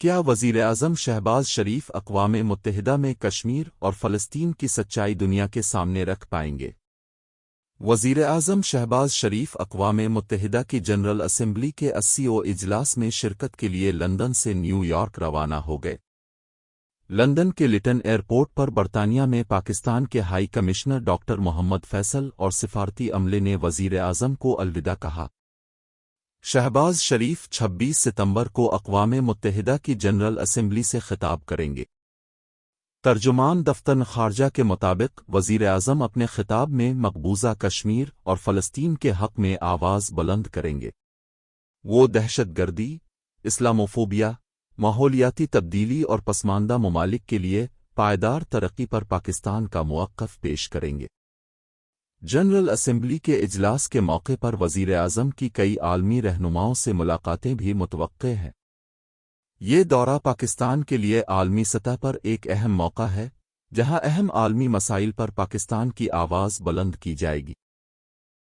کیا وزیر اعظم شہباز شریف اقوام متحدہ میں کشمیر اور فلسطین کی سچائی دنیا کے سامنے رکھ پائیں گے؟ وزیر اعظم شہباز شریف اقوام متحدہ کی جنرل اسمبلی کے اسی او اجلاس میں شرکت کے لیے لندن سے نیو یارک روانہ ہو گئے۔ لندن کے لٹن ایئرپورٹ پر برطانیہ میں پاکستان کے high commissioner doctor Muhammad Faisal اور سفارتی عملے نے وزیر اعظم کو الوداع کہا۔ شہباز شریف چھبیس ستمبر کو اقوام متحدہ کی جنرل اسمبلی سے خطاب کریں گے۔ ترجمان دفتر خارجہ کے مطابق وزیر اعظم اپنے خطاب میں مقبوضہ کشمیر اور فلسطین کے حق میں آواز بلند کریں گے۔ وہ دہشت گردی، اسلاموفوبیا، ماحولیاتی تبدیلی اور پسماندہ ممالک کے لیے پائیدار ترقی پر پاکستان کا موقف پیش کریں گے۔ جنرل اسمبلی کے اجلاس کے موقع پر وزیر اعظم کی کئی عالمی رہنماؤں سے ملاقاتیں بھی متوقع ہیں۔ یہ دورہ پاکستان کے لیے عالمی سطح پر ایک اہم موقع ہے، جہاں اہم عالمی مسائل پر پاکستان کی آواز بلند کی جائے گی۔